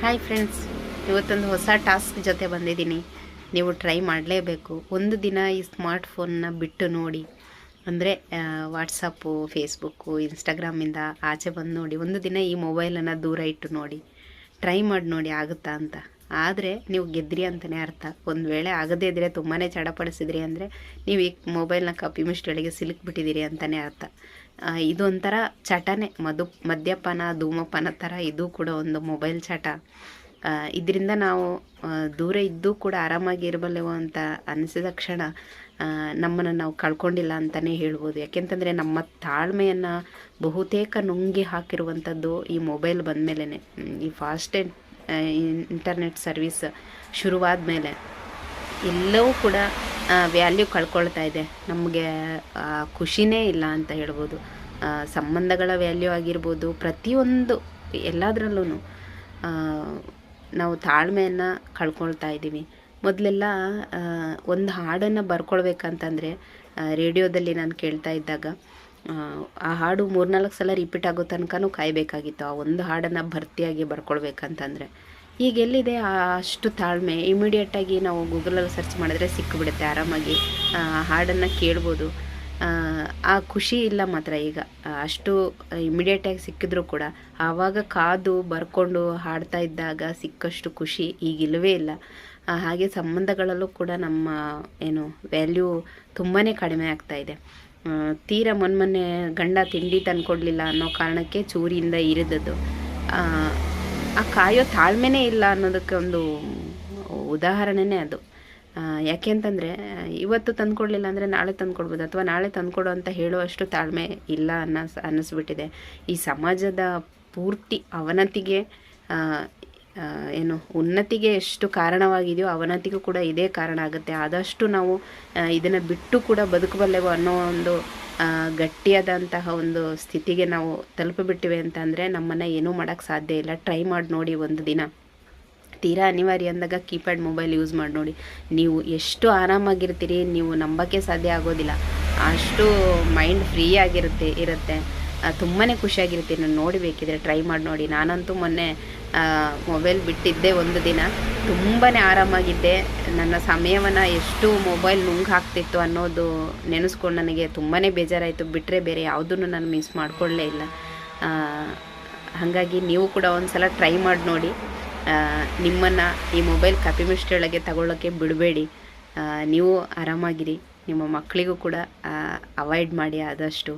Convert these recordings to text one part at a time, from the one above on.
Hi friends ಇವತ್ತೊಂದು ಹೊಸ task ಜೊತೆ ಬಂದಿದ್ದೀನಿ. ನೀವು ಟ್ರೈ ಮಾಡಲೇಬೇಕು. ಒಂದು ದಿನ ಈ ಸ್ಮಾರ್ಟ್ಫೋನ್ನ ಬಿಟ್ಟು ನೋಡಿ. ಅಂದರೆ ವಾಟ್ಸಪ್ಪು ಫೇಸ್ಬುಕ್ಕು ಇನ್ಸ್ಟಾಗ್ರಾಮಿಂದ ಆಚೆ ಬಂದು ನೋಡಿ. ಒಂದು ದಿನ ಈ ಮೊಬೈಲನ್ನು ದೂರ ಇಟ್ಟು ನೋಡಿ. ಟ್ರೈ ಮಾಡಿ ನೋಡಿ, ಆಗುತ್ತಾ ಅಂತ. ಆದರೆ ನೀವು ಗೆದ್ರಿ ಅಂತಲೇ ಅರ್ಥ. ಒಂದು ವೇಳೆ ಆಗದೇ ಇದ್ದರೆ ತುಂಬಾ ಚಡಪಡಿಸಿದ್ರಿ ಅಂದರೆ ನೀವು ಈ ಮೊಬೈಲ್ನ ಕಪಿ ಒಳಗೆ ಸಿಲುಕ್ಬಿಟ್ಟಿದ್ದೀರಿ ಅಂತಲೇ ಅರ್ಥ. ಇದೊಂಥರ ಚಟನೇ. ಮಧು, ಮದ್ಯಪಾನ, ಧೂಮಪಾನ ಥರ ಇದು ಕೂಡ ಒಂದು ಮೊಬೈಲ್ ಚಟ. ಇದರಿಂದ ನಾವು ದೂರ ಇದ್ದು ಕೂಡ ಆರಾಮಾಗಿ ಇರಬಲ್ಲೆವು ಅಂತ ಅನಿಸಿದ ಕ್ಷಣ ನಮ್ಮನ್ನು ನಾವು ಕಳ್ಕೊಂಡಿಲ್ಲ ಅಂತಲೇ ಹೇಳ್ಬೋದು. ಯಾಕೆಂತಂದರೆ ನಮ್ಮ ತಾಳ್ಮೆಯನ್ನು ಬಹುತೇಕ ನುಂಗಿ ಹಾಕಿರುವಂಥದ್ದು ಈ ಮೊಬೈಲ್ ಬಂದಮೇಲೆ ಈ ಫಾಸ್ಟ್ ಇಂಟರ್ನೆಟ್ ಸರ್ವಿಸ್ ಶುರುವಾದ ಮೇಲೆ ಎಲ್ಲವೂ ಕೂಡ ವ್ಯಾಲ್ಯೂ ಕಳ್ಕೊಳ್ತಾ ಇದೆ. ನಮಗೆ ಖುಷಿನೇ ಇಲ್ಲ ಅಂತ ಹೇಳ್ಬೋದು. ಸಂಬಂಧಗಳ ವ್ಯಾಲ್ಯೂ ಆಗಿರ್ಬೋದು, ಪ್ರತಿಯೊಂದು ಎಲ್ಲದರಲ್ಲೂ ನಾವು ತಾಳ್ಮೆಯನ್ನು ಕಳ್ಕೊಳ್ತಾ ಇದ್ದೀವಿ. ಮೊದಲೆಲ್ಲ ಒಂದು ಹಾಡನ್ನು ಬರ್ಕೊಳ್ಬೇಕಂತಂದರೆ ರೇಡಿಯೋದಲ್ಲಿ ನಾನು ಕೇಳ್ತಾ ಇದ್ದಾಗ ಆ, ಹಾಡು ಮೂರ್ನಾಲ್ಕು ಸಲ ರಿಪೀಟ್ ಆಗೋ ತನಕನೂ ಕಾಯಬೇಕಾಗಿತ್ತು. ಆ ಒಂದು ಹಾಡನ್ನು ಭರ್ತಿಯಾಗಿ ಬರ್ಕೊಳ್ಬೇಕಂತಂದರೆ. ಈಗ ಎಲ್ಲಿದೆ? ಅಷ್ಟು ತಾಳ್ಮೆ. ಇಮಿಡಿಯೇಟಾಗಿ ನಾವು ಗೂಗಲಲ್ಲಿ ಸರ್ಚ್ ಮಾಡಿದ್ರೆ ಸಿಕ್ಕಿಬಿಡುತ್ತೆ ಆರಾಮಾಗಿ. ಹಾಡನ್ನು ಕೇಳ್ಬೋದು. ಆ, ಖುಷಿ ಇಲ್ಲ ಮಾತ್ರ ಈಗ. ಅಷ್ಟು ಇಮಿಡಿಯೇಟಾಗಿ ಸಿಕ್ಕಿದ್ರೂ ಕೂಡ ಆವಾಗ ಕಾದು ಬರ್ಕೊಂಡು ಹಾಡ್ತಾ ಇದ್ದಾಗ ಸಿಕ್ಕಷ್ಟು ಖುಷಿ ಈಗ ಇಲ್ಲವೇ ಇಲ್ಲ. ಹಾಗೆ ಸಂಬಂಧಗಳಲ್ಲೂ ಕೂಡ ನಮ್ಮ ಏನು ವ್ಯಾಲ್ಯೂ ತುಂಬಾ ಕಡಿಮೆ ಆಗ್ತಾ ಇದೆ. ತೀರಾ ಮೊನ್ನೆ ಗಂಡ ತಿಂಡಿ ತಂದ್ಕೊಡ್ಲಿಲ್ಲ ಅನ್ನೋ ಕಾರಣಕ್ಕೆ ಚೂರಿಯಿಂದ ಇರಿದದ್ದು. ಆ, ಕಾಯೋ ತಾಳ್ಮೆನೇ ಇಲ್ಲ ಅನ್ನೋದಕ್ಕೆ ಒಂದು ಉದಾಹರಣೆನೇ ಅದು. ಯಾಕೆ ಅಂತಂದರೆ ಇವತ್ತು ತಂದುಕೊಡ್ಲಿಲ್ಲ ಅಂದರೆ ನಾಳೆ ತಂದ್ಕೊಡ್ಬೋದು ಅಥವಾ ನಾಳೆ ತಂದುಕೊಡು ಅಂತ ಹೇಳುವಷ್ಟು ತಾಳ್ಮೆ ಇಲ್ಲ ಅನ್ನಸ್ ಅನ್ನಿಸ್ಬಿಟ್ಟಿದೆ. ಈ ಸಮಾಜದ ಪೂರ್ತಿ ಅವನತಿಗೆ ಏನು, ಉನ್ನತಿಗೆ ಎಷ್ಟು ಕಾರಣವಾಗಿದೆಯೋ ಅವನತಿಗೂ ಕೂಡ ಇದೇ ಕಾರಣ ಆಗುತ್ತೆ. ಆದಷ್ಟು ನಾವು ಇದನ್ನು ಬಿಟ್ಟು ಕೂಡ ಬದುಕಬಲ್ಲೆವು ಅನ್ನೋ ಒಂದು ಗಟ್ಟಿಯಾದಂತಹ ಒಂದು ಸ್ಥಿತಿಗೆ ನಾವು ತಲುಪಿಬಿಟ್ಟಿವೆ ಅಂತ ಅಂದರೆ ನಮ್ಮನ್ನು ಏನೂ ಮಾಡೋಕ್ಕೆ ಸಾಧ್ಯ ಇಲ್ಲ. ಟ್ರೈ ಮಾಡಿ ನೋಡಿ ಒಂದು ದಿನ. ತೀರಾ ಅನಿವಾರ್ಯ ಅಂದಾಗ ಕೀಪ್ಯಾಡ್ ಮೊಬೈಲ್ ಯೂಸ್ ಮಾಡಿ ನೋಡಿ. ನೀವು ಎಷ್ಟು ಆರಾಮಾಗಿರ್ತೀರಿ, ನೀವು ನಂಬೋಕ್ಕೆ ಸಾಧ್ಯ ಆಗೋದಿಲ್ಲ. ಅಷ್ಟು ಮೈಂಡ್ ಫ್ರೀ ಆಗಿರುತ್ತೆ, ಇರುತ್ತೆ. ತುಂಬಾ ಖುಷಿಯಾಗಿರ್ತೀನಿ ನಾನು ನೋಡಬೇಕಿದ್ರೆ ಟ್ರೈ ಮಾಡಿ ನೋಡಿ. ನಾನಂತೂ ಮೊನ್ನೆ ಮೊಬೈಲ್ ಬಿಟ್ಟಿದ್ದೆ ಒಂದು ದಿನ. ತುಂಬಾ ಆರಾಮಾಗಿದ್ದೆ. ನನ್ನ ಸಮಯವನ್ನು ಎಷ್ಟು ಮೊಬೈಲ್ ನುಂಗ್ ಹಾಕ್ತಿತ್ತು ಅನ್ನೋದು ನೆನೆಸ್ಕೊಂಡು ನನಗೆ ತುಂಬಾ ಬೇಜಾರಾಯಿತು. ಬಿಟ್ಟರೆ ಬೇರೆ ಯಾವುದನ್ನು ನಾನು ಮಿಸ್ ಮಾಡ್ಕೊಳ್ಳೇ ಇಲ್ಲ. ಹಾಗಾಗಿ ನೀವು ಕೂಡ ಒಂದು ಸಲ ಟ್ರೈ ಮಾಡಿ ನೋಡಿ. ನಿಮ್ಮನ್ನು ಈ ಮೊಬೈಲ್ ಕಪಿಮಿಷ್ಟೊಳಗೆ ತಗೊಳ್ಳೋಕ್ಕೆ ಬಿಡಬೇಡಿ. ನೀವು ಆರಾಮಾಗಿರಿ. ನಿಮ್ಮ ಮಕ್ಕಳಿಗೂ ಕೂಡ ಅವಾಯ್ಡ್ ಮಾಡಿ ಆದಷ್ಟು.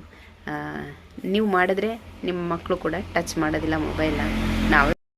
ನೀವು ಮಾಡಿದ್ರೆ ನಿಮ್ಮ ಮಕ್ಕಳು ಕೂಡ ಟಚ್ ಮಾಡೋದಿಲ್ಲ ಮೊಬೈಲ್ನ ನಾವು